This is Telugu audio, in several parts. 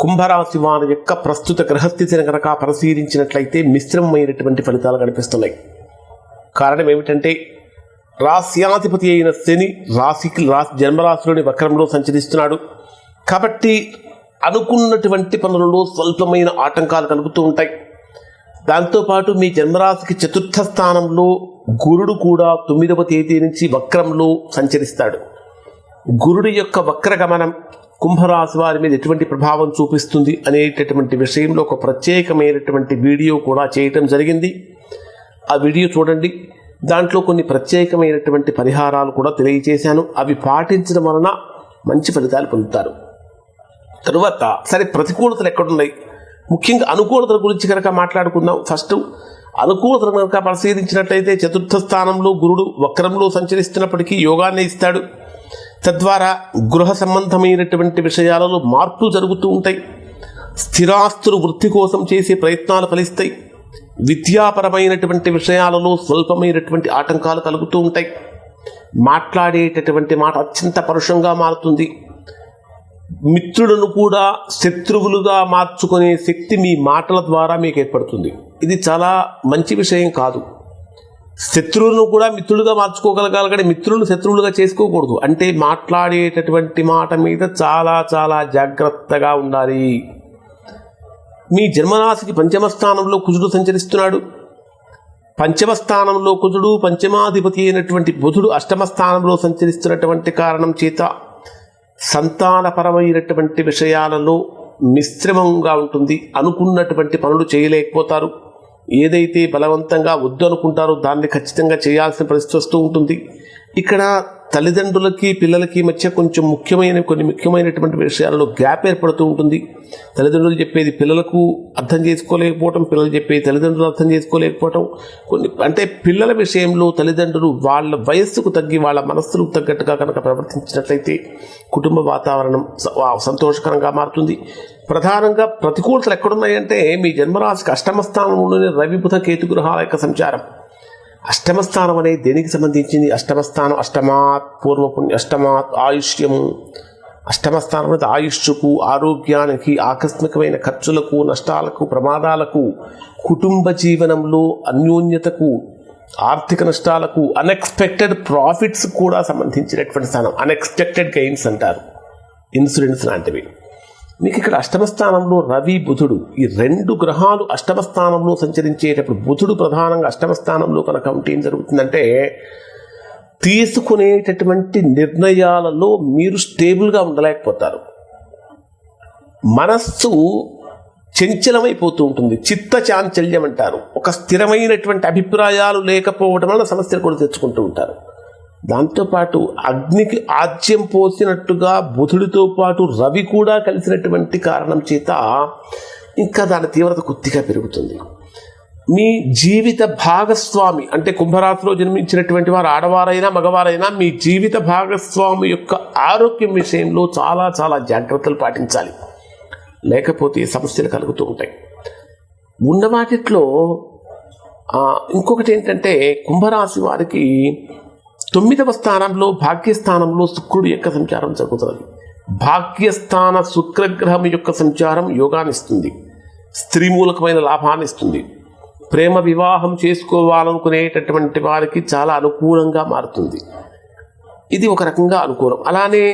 కుంభరాశి వారి యొక్క ప్రస్తుత గ్రహస్థితిని కనుక పరిశీలించినట్లయితే మిశ్రమమైనటువంటి ఫలితాలు కనిపిస్తున్నాయి. కారణం ఏమిటంటే రాశ్యాధిపతి అయిన శని రాశికి రాశి జన్మరాశిలోని వక్రంలో సంచరిస్తున్నాడు. కాబట్టి అనుకున్నటువంటి పనులలో స్వల్పమైన ఆటంకాలు కలుగుతూ ఉంటాయి. దాంతోపాటు మీ జన్మరాశికి చతుర్థ స్థానంలో గురుడు కూడా తొమ్మిదవ తేదీ నుంచి వక్రంలో సంచరిస్తాడు. గురుడి యొక్క వక్రగమనం కుంభరాశి వారి మీద ఎటువంటి ప్రభావం చూపిస్తుంది అనేటటువంటి విషయంలో ఒక ప్రత్యేకమైనటువంటి వీడియో కూడా చేయటం జరిగింది. ఆ వీడియో చూడండి. దాంట్లో కొన్ని ప్రత్యేకమైనటువంటి పరిహారాలు కూడా తెలియజేశాను. అవి పాటించడం వలన మంచి ఫలితాలు పొందుతారు. తరువాత సరే ప్రతికూలతలు ఎక్కడున్నాయి? ముఖ్యంగా అనుకూలతల గురించి కనుక మాట్లాడుకుందాం. ఫస్ట్ అనుకూలతలు కనుక పరిశీలించినట్లయితే చతుర్థ స్థానంలో గురుడు వక్రంలో సంచరిస్తున్నప్పటికీ యోగాన్ని ఇస్తాడు. తద్వారా గృహ సంబంధమైనటువంటి విషయాలలో మార్పులు జరుగుతూ ఉంటాయి. స్థిరాస్తులు వృద్ధి కోసం చేసే ప్రయత్నాలు ఫలిస్తాయి. విద్యాపరమైనటువంటి విషయాలలో స్వల్పమైనటువంటి ఆటంకాలు కలుగుతూ ఉంటాయి. మాట్లాడేటటువంటి మాట అత్యంత పరుషంగా మారుతుంది. మిత్రులను కూడా శత్రువులుగా మార్చుకునే శక్తి మీ మాటల ద్వారా మీకు ఏర్పడుతుంది. ఇది చాలా మంచి విషయం కాదు. శత్రువును కూడా మిత్రులుగా మార్చుకోగలగాలి కానీ మిత్రులను శత్రువులుగా చేసుకోకూడదు. అంటే మాట్లాడేటటువంటి మాట మీద చాలా చాలా జాగ్రత్తగా ఉండాలి. మీ జన్మరాశికి పంచమ స్థానంలో కుజుడు సంచరిస్తున్నాడు. పంచమ స్థానంలో కుజుడు పంచమాధిపతి అయినటువంటి బుధుడు అష్టమ స్థానంలో సంచరిస్తున్నటువంటి కారణం చేత సంతానపరమైనటువంటి విషయాలలో మిశ్రమంగా ఉంటుంది. అనుకున్నటువంటి పనులు చేయలేకపోతారు. ఏదైతే బలవంతంగా వద్దు అనుకుంటారో దాన్ని ఖచ్చితంగా చేయాల్సిన పరిస్థితి వస్తూ ఉంటుంది. ఇక్కడ తల్లిదండ్రులకి పిల్లలకి మధ్య కొంచెం ముఖ్యమైన కొన్ని ముఖ్యమైనటువంటి విషయాల్లో గ్యాప్ ఏర్పడుతూ ఉంటుంది. తల్లిదండ్రులు చెప్పేది పిల్లలకు అర్థం చేసుకోలేకపోవటం పిల్లలు చెప్పేది తల్లిదండ్రులు అర్థం చేసుకోలేకపోవటం. కొన్ని అంటే పిల్లల విషయంలో తల్లిదండ్రులు వాళ్ళ వయస్సుకు తగ్గి వాళ్ళ మనస్సులకు తగ్గట్టుగా కనుక ప్రవర్తించినట్లయితే కుటుంబ వాతావరణం సంతోషకరంగా మారుతుంది. ప్రధానంగా ప్రతికూలతలు ఎక్కడున్నాయంటే మీ జన్మరాశికి అష్టమ స్థానంలోని రవి బుధ కేతు గ్రహాల యొక్క సంచారం. అష్టమ స్థానం అనేది దేనికి సంబంధించింది? అష్టమ స్థానం అష్టమాత్ పూర్వపుణ్య అష్టమాత్ ఆయుష్యము. అష్టమ స్థానం అనేది ఆయుష్కు ఆరోగ్యానికి ఆకస్మికమైన ఖర్చులకు నష్టాలకు ప్రమాదాలకు కుటుంబ జీవనంలో అన్యోన్యతకు ఆర్థిక నష్టాలకు అన్ఎక్స్పెక్టెడ్ ప్రాఫిట్స్ కూడా సంబంధించినటువంటి స్థానం. అన్ఎక్స్పెక్టెడ్ గెయిన్స్ అంటారు. ఇన్సూరెన్స్ లాంటివి. మీకు ఇక్కడ అష్టమ స్థానంలో రవి బుధుడు. ఈ రెండు గ్రహాలు అష్టమ స్థానంలో సంచరించేటప్పుడు బుధుడు ప్రధానంగా అష్టమ స్థానంలో కనుక ఉంటే ఏం జరుగుతుందంటే తీసుకునేటటువంటి నిర్ణయాలలో మీరు స్టేబుల్గా ఉండలేకపోతారు. మనస్సు చంచలమైపోతూ ఉంటుంది. చిత్త చాంచల్యం అంటారు. ఒక స్థిరమైనటువంటి అభిప్రాయాలు లేకపోవడం వల్ల సమస్యలు కూడా తెచ్చుకుంటూ ఉంటారు. దాంతోపాటు అగ్నికి ఆజ్యం పోసినట్టుగా బుధుడితో పాటు రవి కూడా కలిసినటువంటి కారణం చేత ఇంకా దాని తీవ్రత కొద్దిగా పెరుగుతుంది. మీ జీవిత భాగస్వామి అంటే కుంభరాశిలో జన్మించినటువంటి వారు ఆడవారైనా మగవారైనా మీ జీవిత భాగస్వామి యొక్క ఆరోగ్యం విషయంలో చాలా చాలా జాగ్రత్తలు పాటించాలి. లేకపోతే సమస్యలు కలుగుతూ ఉంటాయి. ఉన్న వాటిట్లో ఇంకొకటి ఏంటంటే కుంభరాశి వారికి తొమ్మిదవ స్థానంలో భాగ్యస్థానంలో శుక్రుడు యొక్క సంచారం జరుగుతుంది. భాగ్యస్థాన శుక్రగ్రహం యొక్క సంచారం యోగాన్ని ఇస్తుంది స్త్రీ మూలకమైన లాభాన్ని ఇస్తుంది ప్రేమ వివాహం చేసుకోవాలనుకునేటటువంటి వారికి చాలా అనుకూలంగా మారుతుంది. ఇది ఒక రకంగా అనుకూలం. అలానే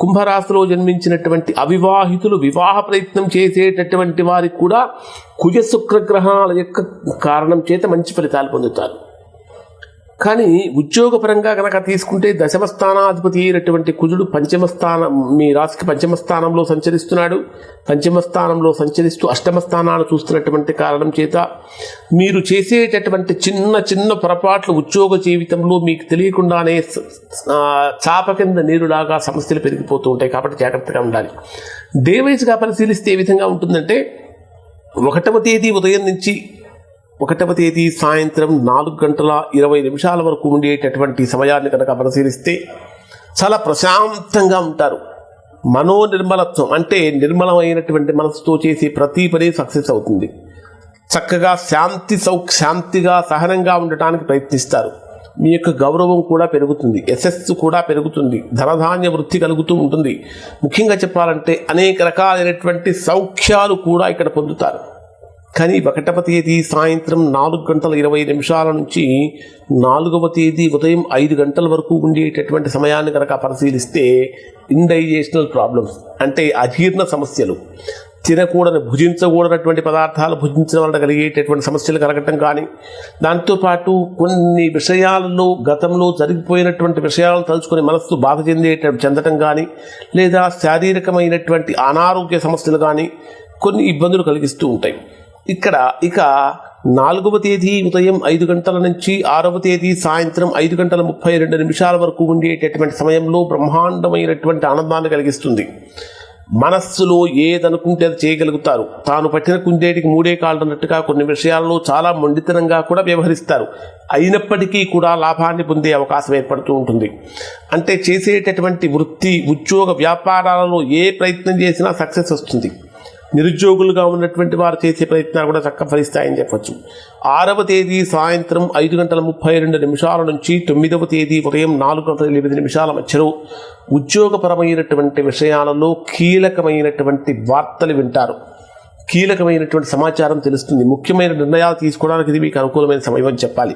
కుంభరాశిలో జన్మించినటువంటి అవివాహితులు వివాహ ప్రయత్నం చేసేటటువంటి వారికి కూడా కుజ శుక్రగ్రహాల యొక్క కారణం చేత మంచి ఫలితాలు పొందుతారు. కానీ ఉద్యోగపరంగా కనుక తీసుకుంటే దశమ స్థానాధిపతి అయినటువంటి కుజుడు పంచమ స్థానం మీ రాశికి పంచమ స్థానంలో సంచరిస్తున్నాడు. పంచమ స్థానంలో సంచరిస్తూ అష్టమ స్థానాలు చూస్తున్నటువంటి కారణం చేత మీరు చేసేటటువంటి చిన్న చిన్న పొరపాట్లు ఉద్యోగ జీవితంలో మీకు తెలియకుండానే చాప కింద నీరులాగా సమస్యలు పెరిగిపోతూ ఉంటాయి కాబట్టి జాగ్రత్తగా ఉండాలి. డేవైజ్గా పరిశీలిస్తే ఏ విధంగా ఉంటుందంటే ఒకటవ తేదీ ఉదయం నుంచి ఒకటవ తేదీ సాయంత్రం నాలుగు గంటల ఇరవై నిమిషాల వరకు ఉండేటటువంటి సమయాన్ని కనుక పరిశీలిస్తే చాలా ప్రశాంతంగా ఉంటారు. మనో నిర్మలత్వం అంటే నిర్మలమైనటువంటి మనసుతో చేసే ప్రతి పని సక్సెస్ అవుతుంది. చక్కగా శాంతి సౌ శాంతిగా సహనంగా ఉండటానికి ప్రయత్నిస్తారు. మీ యొక్క గౌరవం కూడా పెరుగుతుంది. యశస్సు కూడా పెరుగుతుంది. ధనధాన్య వృద్ధి కలుగుతూ ఉంటుంది. ముఖ్యంగా చెప్పాలంటే అనేక రకాలైనటువంటి సౌఖ్యాలు కూడా ఇక్కడ పొందుతారు. కానీ ఒకటవ తేదీ సాయంత్రం నాలుగు గంటల ఇరవై నిమిషాల నుంచి నాలుగవ తేదీ ఉదయం ఐదు గంటల వరకు ఉండేటటువంటి సమయాన్ని కనుక పరిశీలిస్తే ఇండైజేషనల్ ప్రాబ్లమ్స్ అంటే అజీర్ణ సమస్యలు. తినకూడని భుజించకూడనటువంటి పదార్థాలు భుజించడం వలన కలిగేటటువంటి సమస్యలు కలగటం కానీ దాంతోపాటు కొన్ని విషయాలలో గతంలో జరిగిపోయినటువంటి విషయాలను తలుచుకొని మనస్సు బాధ చెందేట చెందటం కానీ లేదా శారీరకమైనటువంటి అనారోగ్య సమస్యలు కానీ కొన్ని ఇబ్బందులు కలిగిస్తూ ఉంటాయి. ఇక్కడ ఇక నాలుగవ తేదీ ఉదయం ఐదు గంటల నుంచి ఆరవ తేదీ సాయంత్రం ఐదు గంటల ముప్పై రెండు నిమిషాల వరకు ఉండేటటువంటి సమయంలో బ్రహ్మాండమైనటువంటి ఆనందాన్ని కలిగిస్తుంది. మనస్సులో ఏదనుకుంటే అది చేయగలుగుతారు. తాను పట్టిన కుందేటికి మూడే కాళ్ళు అన్నట్టుగా కొన్ని విషయాల్లో చాలా మొండితనంగా కూడా వ్యవహరిస్తారు. అయినప్పటికీ కూడా లాభాన్ని పొందే అవకాశం ఏర్పడుతూ ఉంటుంది. అంటే చేసేటటువంటి వృత్తి ఉద్యోగ వ్యాపారాలలో ఏ ప్రయత్నం చేసినా సక్సెస్ వస్తుంది. నిరుద్యోగులుగా ఉన్నటువంటి వారు చేసే ప్రయత్నాలు కూడా చక్క ఫలిస్తాయని చెప్పచ్చు. ఆరవ తేదీ సాయంత్రం ఐదు గంటల ముప్పై రెండు నిమిషాల నుంచి తొమ్మిదవ తేదీ ఉదయం నాలుగు గంటల ఎనిమిది నిమిషాల మధ్యలో ఉద్యోగపరమైనటువంటి విషయాలలో కీలకమైనటువంటి వార్తలు వింటారు. కీలకమైనటువంటి సమాచారం తెలుస్తుంది. ముఖ్యమైన నిర్ణయాలు తీసుకోవడానికి ఇది మీకు అనుకూలమైన సమయం అని చెప్పాలి.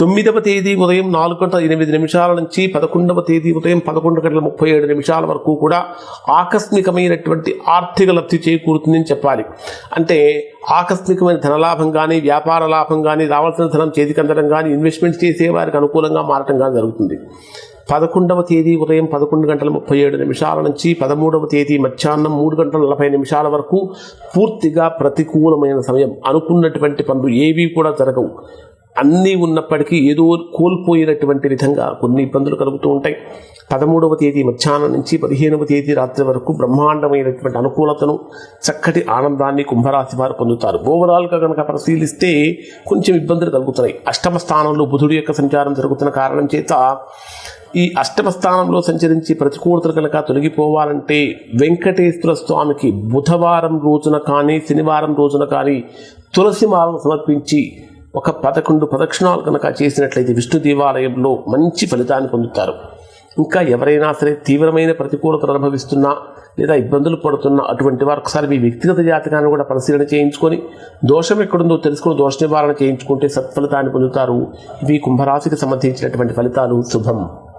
తొమ్మిదవ తేదీ ఉదయం నాలుగు గంటల ఎనిమిది నిమిషాల నుంచి పదకొండవ తేదీ ఉదయం పదకొండు గంటల ముప్పై ఏడు నిమిషాల వరకు కూడా ఆకస్మికమైనటువంటి ఆర్థిక లబ్ధి చేకూరుతుందని చెప్పాలి. అంటే ఆకస్మికమైన ధనలాభం కానీ వ్యాపార లాభం కానీ రావాల్సిన ధనం చేతికి అందడం కానీ ఇన్వెస్ట్మెంట్ చేసే వారికి అనుకూలంగా మారటం కానీ జరుగుతుంది. పదకొండవ తేదీ ఉదయం పదకొండు గంటల ముప్పై ఏడు నిమిషాల నుంచి పదమూడవ తేదీ మధ్యాహ్నం మూడు గంటల నలభై నిమిషాల వరకు పూర్తిగా ప్రతికూలమైన సమయం. అనుకున్నటువంటి పనులు ఏవీ కూడా జరగవు. అన్నీ ఉన్నప్పటికీ ఏదో కోల్పోయినటువంటి విధంగా కొన్ని ఇబ్బందులు కలుగుతూ ఉంటాయి. పదమూడవ తేదీ మధ్యాహ్నం నుంచి పదిహేనవ తేదీ రాత్రి వరకు బ్రహ్మాండమైనటువంటి అనుకూలతను చక్కటి ఆనందాన్ని కుంభరాశి వారు పొందుతారు. ఓవరాల్గా కనుక పరిశీలిస్తే కొంచెం ఇబ్బందులు కలుగుతున్నాయి. అష్టమ స్థానంలో బుధుడి యొక్క సంచారం జరుగుతున్న కారణం చేత ఈ అష్టమ స్థానంలో సంచరించి ప్రతికూలతలు కనుక తొలగిపోవాలంటే వెంకటేశ్వర స్వామికి బుధవారం రోజున కానీ శనివారం రోజున కానీ తులసి మాలను సమర్పించి ఒక పదకొండు ప్రదక్షిణాలు కనుక చేసినట్లయితే విష్ణు దేవాలయంలో మంచి ఫలితాన్ని పొందుతారు. ఇంకా ఎవరైనా సరే తీవ్రమైన ప్రతికూలతలు అనుభవిస్తున్నా లేదా ఇబ్బందులు పడుతున్న అటువంటి వారు ఒకసారి మీ వ్యక్తిగత జాతకాన్ని కూడా పరిశీలన చేయించుకొని దోషం ఎక్కడుందో తెలుసుకుని దోష నివారణ చేయించుకుంటే సత్ఫలితాన్ని పొందుతారు. ఇవి కుంభరాశికి సంబంధించినటువంటి ఫలితాలు. శుభం.